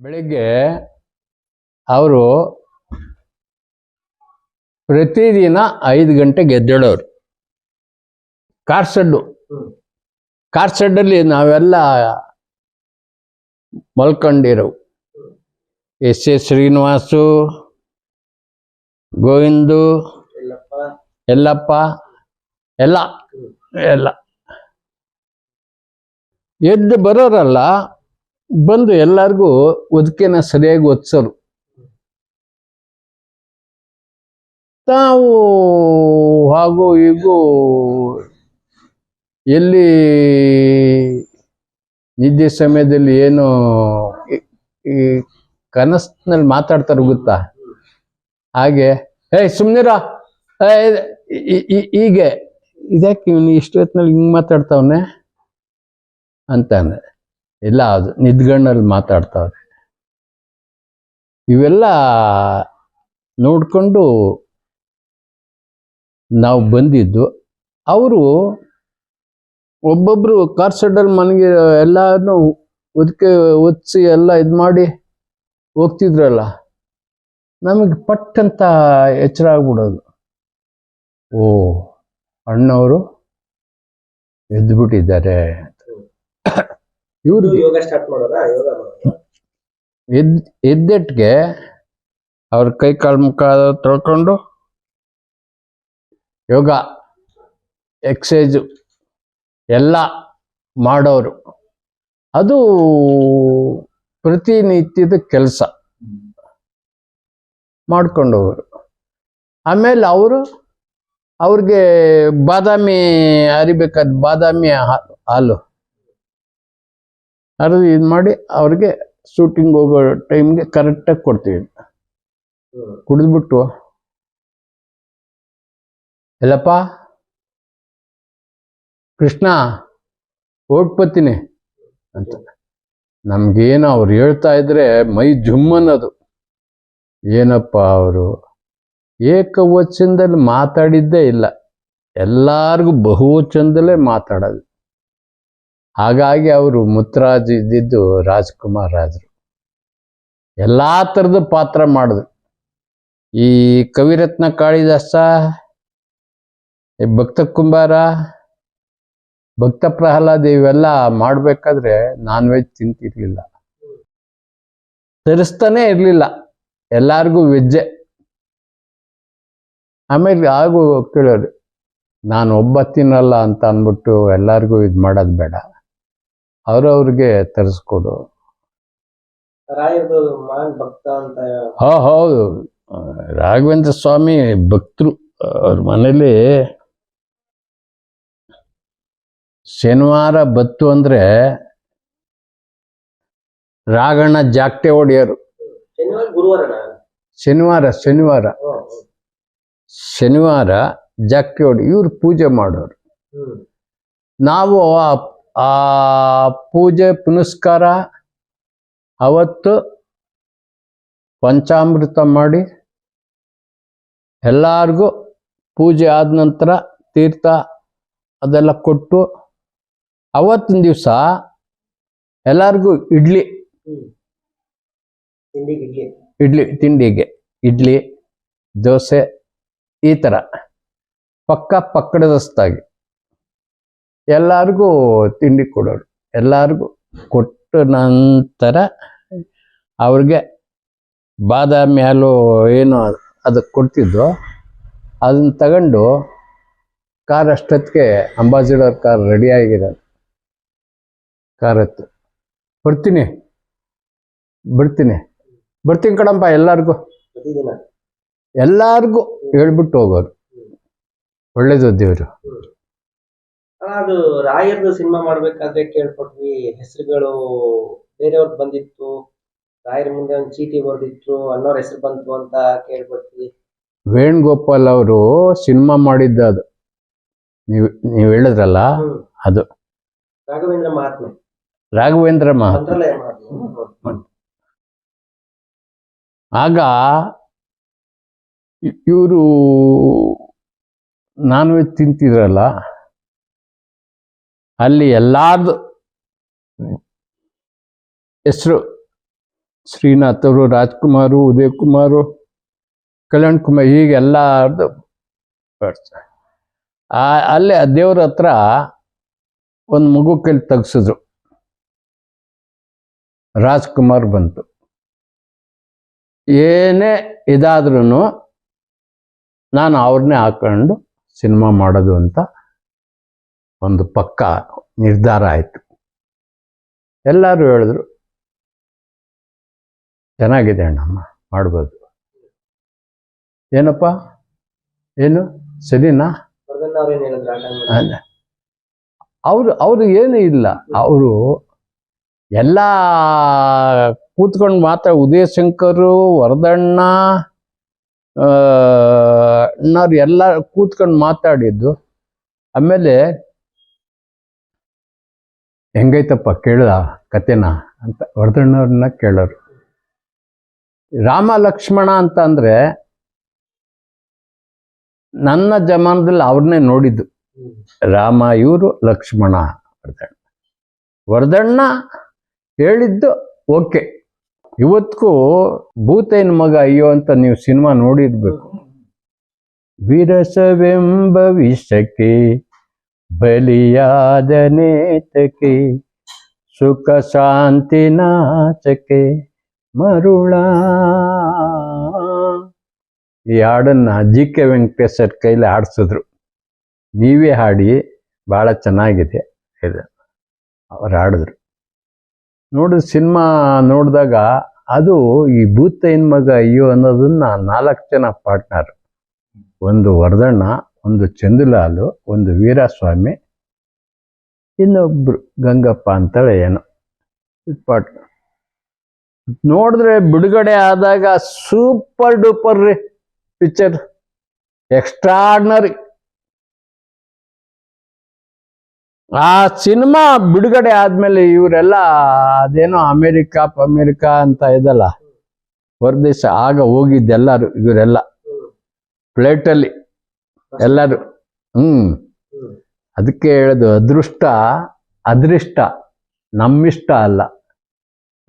ಬೆಳಿಗ್ಗೆ ಅವರು ಪ್ರತಿದಿನ ಐದು ಗಂಟೆಗೆ ಎದ್ದೇಳೋರು. ಕಾರ್ ಶೆಡ್ಡು ಕಾರ್ ಶೆಡ್ಡಲ್ಲಿ ನಾವೆಲ್ಲ ಮಲ್ಕೊಂಡಿರೋ. ಎಸ್ ಎಸ್ ಶ್ರೀನಿವಾಸು, ಗೋವಿಂದು ಎಲ್ಲಪ್ಪ ಎಲ್ಲ ಎಲ್ಲ. ಎದ್ದು ಬರೋರಲ್ಲ ಬಂದು ಎಲ್ಲರಿಗೂ ಒದಕೆನ ಸರಿಯಾಗಿ ಒದಿಸೋರು. ತಾವು ಹಾಗೂ ಹೀಗೂ ಎಲ್ಲಿ ನಿದ್ದೆ ಸಮಯದಲ್ಲಿ ಏನು ಈ- ಕನಸಿನಲ್ಲಿ ಮಾತಾಡ್ತಾರೆ ಗೊತ್ತಾ? ಹಾಗೆ, ಏಯ್, ಸುಮ್ನಿರ. ಹೀಗೆ. ಇದಕ್ಕೆ ಇವನು ಇಷ್ಟು ಹೊತ್ತಿನಲ್ಲಿ ಹಿಂಗೆ ಮಾತಾಡ್ತಾವನೆ ಅಂತಾನೆ. ಇಲ್ಲ ಅದು ನಿದ್ಗಣ್ಣಲ್ಲಿ ಮಾತಾಡ್ತಾವ್ರೆ. ಇವೆಲ್ಲ ನೋಡಿಕೊಂಡು ನಾವು ಬಂದಿದ್ದು, ಅವರು ಒಬ್ಬೊಬ್ಬರು ಕಾರ್ ಸೆಡ್ಡಲ್ಲಿ ಮನೆಗೆ ಎಲ್ಲಾನು ಒದಕ್ಕೆ ಒದಿಸಿ ಎಲ್ಲ ಇದು ಮಾಡಿ ಹೋಗ್ತಿದ್ರಲ್ಲ, ನಮಗೆ ಪಟ್ ಅಂತ ಎಚ್ಚರ ಆಗ್ಬಿಡೋದು. ಓ, ಅಣ್ಣವರು ಎದ್ದು ಬಿಟ್ಟಿದ್ದಾರೆ ಇವ್ರು ಯೋಗ ಸ್ಟಾರ್ಟ್ ಮಾಡೋದಾ? ಯೋಗ ಮಾಡೋದ? ಎದ್ ಎದ್ದೆಟ್ಗೆ ಅವ್ರ ಕೈ ಕಾಲು ಮುಖ ತೊಳ್ಕೊಂಡು ಯೋಗ ಎಕ್ಸೈಜು ಎಲ್ಲ ಮಾಡೋರು. ಅದು ಪ್ರತಿನಿತ್ಯದ ಕೆಲಸ. ಮಾಡ್ಕೊಂಡವರು. ಆಮೇಲೆ ಅವರು ಅವ್ರಿಗೆ ಬಾದಾಮಿ ಅರಿಬೇಕಾದ ಬಾದಾಮಿ ಹಾಲು. ಅರಿದು ಇದು ಮಾಡಿ ಅವ್ರಿಗೆ ಶೂಟಿಂಗ್ ಹೋಗೋ ಟೈಮ್ಗೆ ಕರೆಕ್ಟಾಗಿ ಕೊಡ್ತೀವಿ. ಕುಡಿದ್ಬಿಟ್ಟು. ಎಲ್ಲಪ್ಪ? ಕೃಷ್ಣ ಓಡ್ಪತ್ತೀನಿ ಅಂತ. ನಮ್ಗೇನು ಅವ್ರು ಹೇಳ್ತಾ ಇದ್ರೆ ಮೈ ಜುಮ್ ಅನ್ನೋದು ಏನಪ್ಪ ಅವರು? ಏಕವಚನದಲ್ಲಿ ಮಾತಾಡಿದ್ದೇ ಇಲ್ಲ. ಎಲ್ಲಾರ್ಗೂ ಬಹುವಚನದಲ್ಲೇ ಮಾತಾಡೋದು. ಹಾಗಾಗಿ ಅವರು ಮುತ್ತರಾಜ್ ಇದ್ದಿದ್ದು ರಾಜ್ಕುಮಾರ್ ರಾಜರು. ಎಲ್ಲ ಥರದ ಪಾತ್ರ ಮಾಡಿದ್ರು ಈ ಕವಿರತ್ನ ಕಾಳಿದಾಸ, ಈ ಭಕ್ತ ಕುಂಬಾರ, ಭಕ್ತ ಪ್ರಹ್ಲಾದ್ ಇವೆಲ್ಲ ಮಾಡಬೇಕಾದ್ರೆ ನಾನ್ ವೆಜ್ ತಿಂತಿರ್ಲಿಲ್ಲ. ತರಿಸ್ತಾನೆ ಇರಲಿಲ್ಲ. ಎಲ್ಲಾರ್ಗೂ ವೆಜ್ಜೆ ಆಮೇಲೆ ಆಗು ಕೇಳೋರು, ನಾನು ಒಬ್ಬ ತಿನ್ನಲ್ಲ ಅಂತ ಅಂದ್ಬಿಟ್ಟು ಎಲ್ಲಾರ್ಗೂ ಇದು ಮಾಡೋದು ಬೇಡ. ಅವ್ರವ್ರಿಗೆ ತರಿಸ್ಕೊಡು. ಹಾ ಹೌದು. ರಾಘವೇಂದ್ರ ಸ್ವಾಮಿ ಭಕ್ತರು. ಅವ್ರ ಮನೇಲಿ ಶನಿವಾರ ಬತ್ತು ಅಂದ್ರೆ ರಾಗಣ್ಣ ಜಾಕ್ಟೆ ಒಡೆಯರು. ಶನಿವಾರ ಶನಿವಾರ ಶನಿವಾರ. ಜಾಕ್ಟೆ ಒಡೆ ಇವ್ರು ಪೂಜೆ ಮಾಡೋರು. ನಾವು ಆ- ಆ ಪೂಜೆ ಪುನಸ್ಕಾರ ಅವತ್ತು ಪಂಚಾಮೃತ ಮಾಡಿ ಎಲ್ಲಾರ್ಗೂ ಪೂಜೆ ಆದ ನಂತರ ತೀರ್ಥ ಅದೆಲ್ಲ ಕೊಟ್ಟು ಅವತ್ತಿನ ದಿವಸ ಎಲ್ಲರಿಗೂ ಇಡ್ಲಿ. ತಿಂಡಿಗೆ ಇಡ್ಲಿ ಇಡ್ಲಿ ತಿಂಡಿಗೆ ಇಡ್ಲಿ ದೋಸೆ ಈ ಥರ ಪಕ್ಕ ಪಕ್ಕಡದಸ್ತಾಗಿ ಎಲ್ಲರಿಗೂ ತಿಂಡಿ ಕೊಡೋರು. ಎಲ್ಲರಿಗೂ ಕೊಟ್ಟ ನಂತರ ಅವ್ರಿಗೆ ಬಾದಾಮಿ ಹಾಲು ಏನು ಅದಕ್ಕೆ ಕೊಡ್ತಿದ್ದೋ ಅದನ್ನ ತಗೊಂಡು ಕಾರ್ ಅಷ್ಟೊತ್ತಿಗೆ ಅಂಬಾಸಿಡರ್ ಕಾರ್ ರೆಡಿ ಆಗಿದೆ ಕಾರ್ ಹತ್ತು ಬರ್ತೀನಿ. ಬಿಡ್ತೀನಿ ಬರ್ತೀನಿ ಕಣಪ್ಪ, ಎಲ್ಲರಿಗೂ. ಎಲ್ಲರಿಗೂ ಹೇಳ್ಬಿಟ್ಟು ಹೋಗೋರು. ಒಳ್ಳೇದು ದೇವ್ರು. ಅದು ರಾಯರ್ದು ಸಿನಿಮಾ ಮಾಡ್ಬೇಕಾದ್ರೆ ಕೇಳ್ಪಟ್ವಿ ಹೆಸರುಗಳು ಬೇರೆಯವ್ರದ್ದು ಬಂದಿತ್ತು. ರಾಯರ ಮುಂದೆ ಒಂದು ಚೀಟಿ ಬರೆದಿತ್ತು. ಅನ್ನೋರ್ ಹೆಸರು ಬಂತು ಅಂತ ಕೇಳ್ಪಟ್ವಿ ವೇಣುಗೋಪಾಲ್ ಅವರು ಸಿನಿಮಾ ಮಾಡಿದ್ದ ಅದು. ನೀವು ನೀವು ಹೇಳಿದ್ರಲ್ಲ? ಹ್ಮ್. ಅದು. ರಾಘವೇಂದ್ರ ಮಹಾತ್ಮ. ರಾಘವೇಂದ್ರ ಮಹ ಮಂತ್ರಾಲಯ ಮಹಾತ್ಮ. ಆಗ ಇವರು ನಾನ್ ವೆಜ್ ತಿಂತಿದ್ರಲ್ಲ? ಅಲ್ಲಿ ಎಲ್ಲಾರ್ದು ಹೆಸರು ಅವರು ರಾಜ್ಕುಮಾರು ಉದಯ್ ಕುಮಾರು ಕಲ್ಯಾಣ್ ಕುಮಾರ್ ಹೀಗೆಲ್ಲರದು ಆ, ಅಲ್ಲಿ ದೇವ್ರ ಹತ್ರ ಒಂದು ಮಗು ಕೈಲಿ ತೆಗ್ಸಿದ್ರು. ರಾಜ್ಕುಮಾರ್ ಬಂತು. ಏನೇ ಇದಾದ್ರೂ ನಾನು ಅವ್ರನ್ನೇ ಹಾಕೊಂಡು ಸಿನಿಮಾ ಮಾಡೋದು ಅಂತ ಒಂದು ಪಕ್ಕ ನಿರ್ಧಾರ ಆಯಿತು. ಎಲ್ಲರೂ ಹೇಳಿದ್ರು, ಚೆನ್ನಾಗಿದೆ ಅಣ್ಣಮ್ಮ, ಮಾಡ್ಬೋದು. ಏನಪ್ಪ? ಏನು? ಸರಿನಾ? ಅವರು ಅವರು ಏನು ಇಲ್ಲ. ಅವರು ಎಲ್ಲ ಕೂತ್ಕೊಂಡು ಮಾತ್ರ ಉದಯ ಶಂಕರು, ವರದಣ್ಣ ಅಣ್ಣವ್ರು ಎಲ್ಲ ಕೂತ್ಕೊಂಡು ಮಾತಾಡಿದ್ದು. ಆಮೇಲೆ ಹೆಂಗೈತಪ್ಪ ಕೇಳ ಕತೆನ ಅಂತ ವರದಣ್ಣವ್ರನ್ನ ಕೇಳೋರು. ರಾಮ ಲಕ್ಷ್ಮಣ ಅಂತ ಅಂದ್ರೆ ನನ್ನ ಜಮಾನದಲ್ಲಿ ಅವ್ರನ್ನೇ ನೋಡಿದ್ದು. ರಾಮ ಇವರು ಲಕ್ಷ್ಮಣ ವರದಣ್ಣ. ವರದಣ್ಣ ಹೇಳಿದ್ದು ಓಕೆ. ಇವತ್ತಿಗೂ ಭೂತೈನ ಮಗ ಅಯ್ಯೋ ಅಂತ ನೀವು ಸಿನಿಮಾ ನೋಡಿರ್ಬೇಕು. ವಿರಸವೆಂಬ ವಿಷಕ್ಕೆ ಬಲಿಯಾದನೇತಕ್ಕೆ ಸುಖ ಶಾಂತಿ ನಾಚಕೆ ಮರುಳ. ಈ ಹಾಡನ್ನು ಜಿ ಕೆ ವೆಂಕಟೇಶ್ವರ್ ಕೈಲಿ ಹಾಡಿಸಿದ್ರು. ನೀವೇ ಹಾಡಿ, ಭಾಳ ಚೆನ್ನಾಗಿದೆ ಇದು. ಅವ್ರು ಹಾಡಿದ್ರು. ನೋಡಿದ ಸಿನಿಮಾ ನೋಡಿದಾಗ ಅದು ಈ ಭೂತೈನ್ ಮಗ ಅಯ್ಯೋ ಅನ್ನೋದನ್ನ ನಾಲ್ಕು ಜನ ಪಾರ್ಟ್ನರ್ ಒಂದು ವರದಣ್ಣ ಒಂದು ಚಂದ್ರಲಾಲು ಒಂದು ವೀರಸ್ವಾಮಿ, ಇನ್ನೊಬ್ರು ಗಂಗಪ್ಪ ಅಂತೇಳಿ ಏನೋ. ಪಾಟ್ ನೋಡಿದ್ರೆ ಬಿಡುಗಡೆ ಆದಾಗ ಸೂಪರ್ ಡೂಪರ್ ರೀ ಪಿಕ್ಚರ್ ಎಕ್ಸ್ಟ್ರಾಡ್ನರಿ ಆ ಸಿನಿಮಾ ಬಿಡುಗಡೆ ಆದ್ಮೇಲೆ ಇವರೆಲ್ಲ ಅದೇನೋ ಅಮೇರಿಕಾ ಅಮೇರಿಕಾ ಅಂತ ಇದಲ್ಲ, ಹೊರದೇಶ ಆಗ ಹೋಗಿದ್ದೆಲ್ಲರೂ ಇವರೆಲ್ಲ. ಹ್ಮ್. ಎಲ್ಲರೂ ಹ್ಮ್. ಅದಕ್ಕೆ ಹೇಳೋದು ಅದೃಷ್ಟ ಅದೃಷ್ಟ ನಮ್ಮಿಷ್ಟ ಅಲ್ಲ.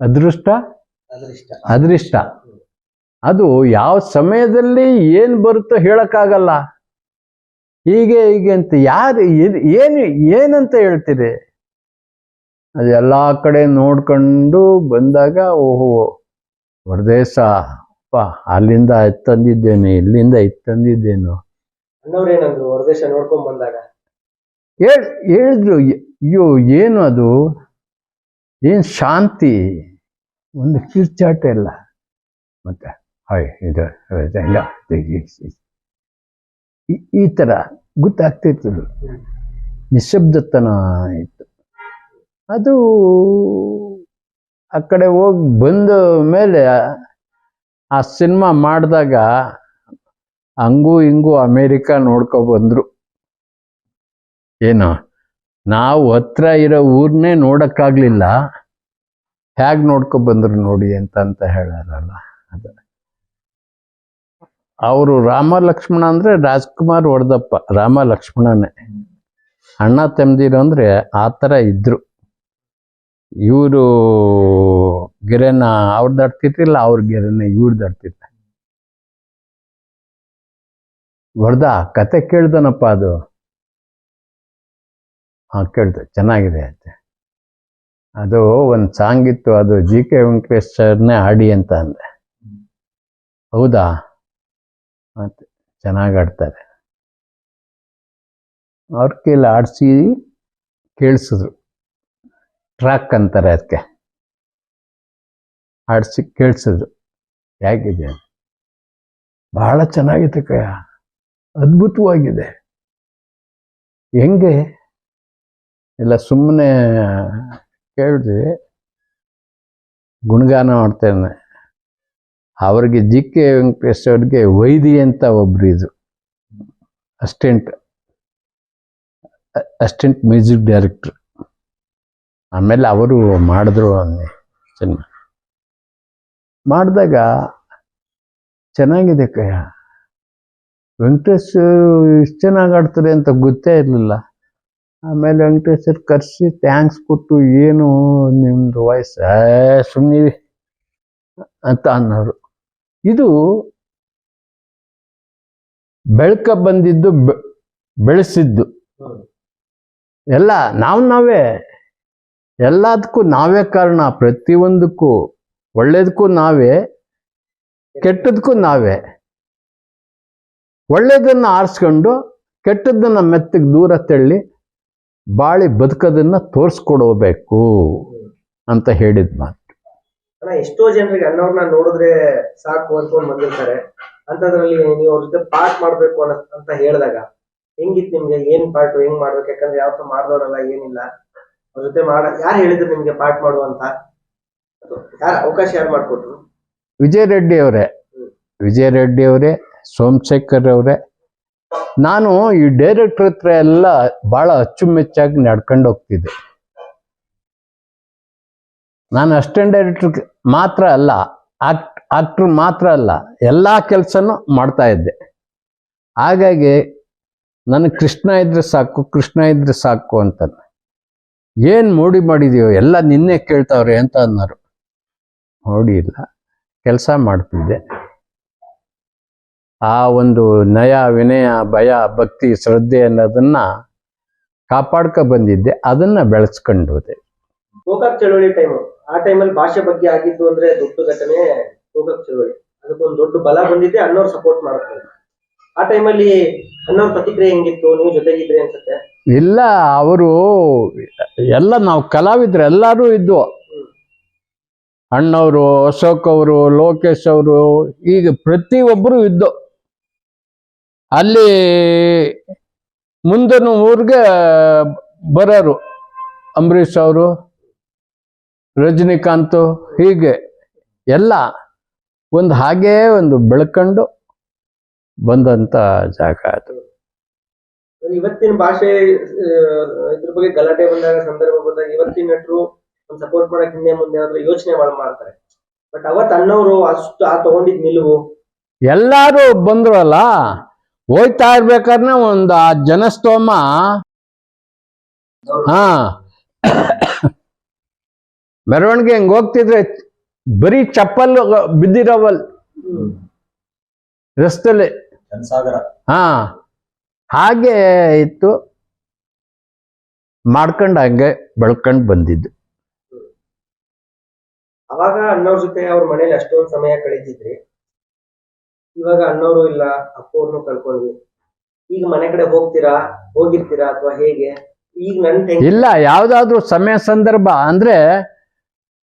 ಅದೃಷ್ಟ? ಅದೃಷ್ಟ. ಅದು ಯಾವ ಸಮಯದಲ್ಲಿ ಏನು ಬರುತ್ತೋ ಹೇಳಕ್ಕಾಗಲ್ಲ. ಹೀಗೆ ಹೀಗೆ ಅಂತ ಯಾರು ಏನ್- ಏನು ಏನಂತ ಹೇಳ್ತೀರಿ? ಅದು ಎಲ್ಲ ಕಡೆ ನೋಡ್ಕೊಂಡು ಬಂದಾಗ ಓಹೋ ಹೊರದೇಶ ಅಪ್ಪ ಅಲ್ಲಿಂದ ಎತ್ತಂದಿದ್ದೇನೆ ಇಲ್ಲಿಂದ ಇದ್ ಅಣ್ಣವ್ರೇನಂದ್ರು ಹೊರದೇಶ ನೋಡ್ಕೊಂಡ್ ಬಂದಾಗ. ಹೇಳ್ ಹೇಳಿದ್ರು ಅಯ್ಯೋ ಏನು ಅದು? ಏನು ಶಾಂತಿ? ಒಂದು ಕಿರ್ಚಾಟ ಇಲ್ಲ ಮತ್ತೆ ಹಾಯ್ ಇದು ಇಲ್ಲ ಈ- ಈ ಥರ ಗೊತ್ತಾಗ್ತಿರ್ತದೆ ನಿಶಬ್ದತನ ಇತ್ತು. ಅದು ಆ ಕಡೆ ಹೋಗಿ ಬಂದ ಮೇಲೆ ಆ ಸಿನಿಮಾ ಮಾಡಿದಾಗ ಹಂಗೂ ಹಿಂಗೂ ಅಮೇರಿಕ ನೋಡ್ಕೊ ಬಂದ್ರು. ಏನು, ನಾವು ಹತ್ರ ಇರೋ ಊರ್ನೇ ನೋಡಕ್ಕಾಗ್ಲಿಲ್ಲ. ಹೇಗ್ ನೋಡ್ಕೊ ಬಂದ್ರು ನೋಡಿ ಅಂತ ಅಂತ ಹೇಳಾರಲ್ಲ ಅದು. ಅವರು ರಾಮ ಲಕ್ಷ್ಮಣ ಅಂದರೆ ರಾಜ್ಕುಮಾರ್ ಹೊಡೆದಪ್ಪ ರಾಮ ಲಕ್ಷ್ಮಣನೇ ಅಣ್ಣ ತಮ್ಮದಿರು ಅಂದರೆ ಆ ಥರ ಇದ್ದರು ಇವರು ಗೆರೆನ, ಅವ್ರು ದಾಟ್ತಿರ್ಲಿಲ್ಲ ಅವ್ರ ಗೆರೆನ ಇವ್ರು ದಾಟ್ತಿರ್ಲಿಲ್ಲ ಹೊಡೆದ ಕತೆ ಕೇಳ್ದನಪ್ಪ ಅದು. ಹಾ, ಕೇಳ್ದೆ, ಚೆನ್ನಾಗಿದೆ ಅಂತೆ. ಅದು ಒಂದು ಸಾಂಗ್ ಇತ್ತು, ಅದು ಜಿ ಕೆ ವೆಂಕಟೇಶ್ ಸರ್ನೇ ಹಾಡಿ ಅಂತ ಅಂದೆ. ಹೌದಾ? ಮತ್ತೆ ಚೆನ್ನಾಗಿ ಆಡ್ತಾರೆ ಅವ್ರ ಕೇಳಿ ಆಡಿಸಿ ಕೇಳಿಸಿದ್ರು. ಟ್ರ್ಯಾಕ್ ಅಂತಾರೆ ಅದಕ್ಕೆ ಆಡಿಸಿ ಕೇಳಿಸಿದ್ರು. ಹೇಗಿದೆ? ಭಾಳ ಬಹಳ ಚೆನ್ನಾಗಿದೆ ಕಯ ಅದ್ಭುತವಾಗಿದೆ. ಹೆಂಗೆ? ಎಲ್ಲ ಸುಮ್ಮನೆ ಕೇಳಿದ್ವಿ ಗುಣಗಾನ ಮಾಡ್ತೇನೆ. ಅವ್ರಿಗೆ ಜಿ ಕೆ ವೆಂಕಟೇಶ್ ಅವ್ರಿಗೆ ವೈದಿ ಅಂತ ಒಬ್ರು ಇದು ಅಸ್ಟೆಂಟ್ ಅಸ್ಟೆಂಟ್ ಮ್ಯೂಸಿಕ್ ಡೈರೆಕ್ಟ್ರ್. ಆಮೇಲೆ ಅವರು ಮಾಡಿದ್ರು ಸಿನಿಮಾ. ಮಾಡಿದಾಗ ಚೆನ್ನಾಗಿದೆ ಕಯ ವೆಂಕಟೇಶ್ ಇಷ್ಟು ಚೆನ್ನಾಗಿ ಆಡ್ತಾರೆ ಅಂತ ಗೊತ್ತೇ ಇರಲಿಲ್ಲ. ಆಮೇಲೆ ವೆಂಕಟೇಶ್ವರ್ ಕರೆಸಿ ಥ್ಯಾಂಕ್ಸ್ ಕೊಟ್ಟು ಏನು ನಿಮ್ಮದು ವಾಯ್ಸ್ ಸುಮ್ಮನೆ ಅಂತ ಅನ್ನೋರು. ಇದು ಬೆಳಕ ಬಂದಿದ್ದು ಬೆಳೆಸಿದ್ದು. ಎಲ್ಲ ನಾವು ನಾವೇ ಎಲ್ಲದಕ್ಕೂ ನಾವೇ ಕಾರಣ, ಪ್ರತಿಯೊಂದಕ್ಕೂ ಒಳ್ಳೇದಕ್ಕೂ ನಾವೇ ಕೆಟ್ಟದಕ್ಕೂ ನಾವೇ. ಒಳ್ಳೇದನ್ನ ಆರಿಸ್ಕೊಂಡು ಕೆಟ್ಟದ್ದನ್ನು ಮೆತ್ತಗೆ ದೂರ ತಳ್ಳಿ ಬಾಳಿ ಬದುಕೋದನ್ನು ತೋರಿಸ್ಕೊಡಬೇಕು ಅಂತ ಹೇಳಿದ ಮಾತು. ಎಷ್ಟೋ ಜನರಿಗೆ ಅಣ್ಣವ್ರನ್ನ ನೋಡಿದ್ರೆ ಸಾಕು ಅನ್ಕೊಂಡ್ ಬಂದಿರ್ತಾರೆ. ಅಂತದ್ರಲ್ಲಿ ನೀವು ಅವ್ರ ಜೊತೆ ಪಾಠ ಮಾಡ್ಬೇಕು ಅನ್ನ ಅಂತ ಹೇಳಿದಾಗ ಹೆಂಗಿತ್ತು ನಿಮ್ಗೆ? ಏನ್ ಪಾಠ ಹೆಂಗ್ ಮಾಡ್ಬೇಕು? ಯಾಕಂದ್ರೆ ಯಾವತ್ತೂ ಮಾಡ್ದವ್ರಲ್ಲ ಏನಿಲ್ಲ. ಅವ್ರ ಜೊತೆ ಮಾಡ ಯಾರು ಹೇಳಿದ್ರು ನಿಮ್ಗೆ ಪಾಠ ಮಾಡುವಂತ ಯಾರು ಅವಕಾಶ ಯಾರು ಮಾಡ್ಕೊಟ್ರು? ವಿಜಯ ರೆಡ್ಡಿ ಅವರೇ. ವಿಜಯ ರೆಡ್ಡಿ ಅವರೇ ಸೋಮಶೇಖರ್ ಅವರೇ ನಾನು ಈ ಡೈರೆಕ್ಟರ್ ಹತ್ರ ಎಲ್ಲ ಬಹಳ ಅಚ್ಚುಮೆಚ್ಚಾಗಿ ನಡ್ಕೊಂಡು ಹೋಗ್ತಿದ್ದೆ. ನಾನು ಅಸಿಸ್ಟೆಂಟ್ ಡೈರೆಕ್ಟರ್ ಮಾತ್ರ ಅಲ್ಲ, ಆಕ್ಟ್, ಆಕ್ಟ್ರ್ ಮಾತ್ರ ಅಲ್ಲ, ಎಲ್ಲ ಕೆಲಸನೂ ಮಾಡ್ತಾ ಇದ್ದೆ. ಹಾಗಾಗಿ ನನಗೆ ಕೃಷ್ಣ ಇದ್ರೆ ಸಾಕು, ಕೃಷ್ಣ ಇದ್ರೆ ಸಾಕು ಅಂತ ಏನು ಮೂಡಿ ಮಾಡಿದೀವೋ ಎಲ್ಲ ನಿನ್ನೆ ಕೇಳ್ತಾವ್ರೆ ಅಂತ ಅನ್ನೋರು ನೋಡಿಲ್ಲ ಇಲ್ಲ, ಕೆಲಸ ಮಾಡ್ತಿದ್ದೆ. ಆ ಒಂದು ನಯ ವಿನಯ ಭಯ ಭಕ್ತಿ ಶ್ರದ್ಧೆ ಅನ್ನೋದನ್ನ ಕಾಪಾಡ್ಕೊ ಬಂದಿದ್ದೆ. ಅದನ್ನ ಬೆಳೆಸ್ಕೊಂಡು ಹೋದೆ ಗೋಕಾಕ್ ಚಳವಳಿ ಟೈಮ್ ಆ ಟೈಮಲ್ಲಿ ಭಾಷೆ ಬಗ್ಗೆ ಆಗಿದ್ದು ಅಂದ್ರೆ ದೊಡ್ಡ ಘಟನೆ ಗೋಕಾಕ್ ಚಳವಳಿ. ಅದಕ್ಕೊಂದು ದೊಡ್ಡ ಬಲ ಬಂದಿದ್ದೆ ಅಣ್ಣವ್ರು ಸಪೋರ್ಟ್ ಮಾಡ್ತಾರೆ. ಆ ಟೈಮಲ್ಲಿ ಅಣ್ಣವ್ರ ಪ್ರತಿಕ್ರಿಯೆ ಹೆಂಗಿತ್ತು? ನೀವು ಜೊತೆಗಿದ್ರೆ ಅನ್ಸುತ್ತೆ. ಇಲ್ಲ ಅವರು ಎಲ್ಲ ನಾವು ಕಲಾವಿದ್ರು ಎಲ್ಲರೂ ಇದ್ವು. ಅಣ್ಣವರು ಅಶೋಕ್ ಅವರು ಲೋಕೇಶ್ ಅವರು ಈಗ ಪ್ರತಿಯೊಬ್ಬರು ಇದ್ದು. ಅಲ್ಲಿ ಮುಂದಿನ ಊರಿಗೆ ಬರೋರು ಅಂಬರೀಷ್ ಅವರು ರಜನಿಕಾಂತ್ ಹೀಗೆ ಎಲ್ಲ ಒಂದು ಹಾಗೇ ಒಂದು ಬೆಳ್ಕೊಂಡು ಬಂದಂತ ಜಾಗ ಅದು. ಇವತ್ತಿನ ಭಾಷೆ ಇದ್ರ ಬಗ್ಗೆ ಗಲಾಟೆ ಬಂದಾಗ ಸಂದರ್ಭ ಬಂದಾಗ ಇವತ್ತಿನ ನಟರು ಒಂದ್ ಸಪೋರ್ಟ್ ಮಾಡಕ್ ಹಿಂದೆ ಮುಂದೆ ಏನಾದ್ರು ಯೋಚನೆ ಮಾಡಿ ಮಾಡ್ತಾರೆ. ಬಟ್ ಅವತ್ತು ಅಣ್ಣವರು ಅಷ್ಟು ಆ ತಗೊಂಡಿದ್ ನಿಲುವು. ಎಲ್ಲಾರು ಬಂದ್ರಲ್ಲ ಹೋಯ್ತಾ ಇರ್ಬೇಕಾದ್ರೆ ಒಂದು ಆ ಜನಸ್ತೋಮ. ಹಾ. ಮೆರವಣಿಗೆ ಹಿಂಗ್ ಹೋಗ್ತಿದ್ರೆ ಬರೀ ಚಪ್ಪಲ್ ಬಿದ್ದಿರವಲ್. ರಸ್ತೆಲೆ. ಹಾ. ಹಾಗೆ ಇತ್ತು. ಮಾಡ್ಕೊಂಡು ಹಂಗೆ ಬೆಳ್ಕೊಂಡು ಬಂದಿದ್ದು. ಅವಾಗ ಅಣ್ಣವ್ರ ಜೊತೆ ಅವ್ರ ಮನೇಲಿ ಅಷ್ಟೊಂದು ಸಮಯ ಕಳೀತಿದ್ರಿ. ಇವಾಗ ಅಣ್ಣವ್ರು ಇಲ್ಲ ಅಪ್ಪವ್ರನ್ನು ಕಳ್ಕೊಂಡ್ವಿ ಈಗ ಮನೆ ಕಡೆ ಹೋಗ್ತೀರಾ, ಹೋಗಿರ್ತೀರಾ ಅಥವಾ ಹೇಗೆ? ಈಗ ನನ್ ಇಲ್ಲ, ಯಾವ್ದಾದ್ರು ಸಮಯ ಸಂದರ್ಭ ಅಂದ್ರೆ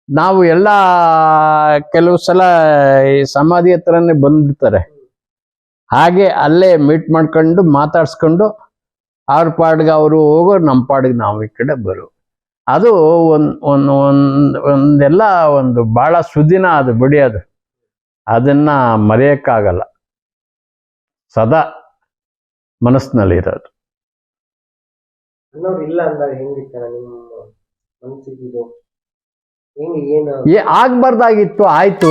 ನಾವು ಎಲ್ಲ ಕೆಲವು ಸಲ ಈ ಸಮಾಧಿ ಹತ್ರನೇ ಬಂದಿರ್ತಾರೆ ಹಾಗೆ ಅಲ್ಲೇ ಮೀಟ್ ಮಾಡ್ಕೊಂಡು ಮಾತಾಡ್ಸ್ಕೊಂಡು ಅವ್ರ ಪಾಡ್ಗೆ ಅವರು ಹೋಗೋ ನಮ್ಮ ಪಾಡಿಗೆ ನಾವು ಈ ಕಡೆ ಬರು ಅದು ಒಂದು ಒಂದು, ಒಂದ್, ಒಂದೆಲ್ಲ ಒಂದು ಭಾಳ ಸುದಿನ ಅದು ಬಿಡಿ ಅದು. ಅದನ್ನ ಮರೆಯೋಕ್ಕಾಗಲ್ಲ. ಸದಾ ಮನಸ್ಸಿನಲ್ಲಿರೋದು. ಇಲ್ಲ ಅಂದ್ರೆ ಹೆಂಗಿತ್ತಣ್ಣ ನಿಮ್ಮ ಮನ್ಸಿಗೆ ಇದು? ಹೆಂಗೆ ಏನು? ಏ ಆಗ್ಬಾರ್ದಾಗಿತ್ತು ಆಯ್ತು.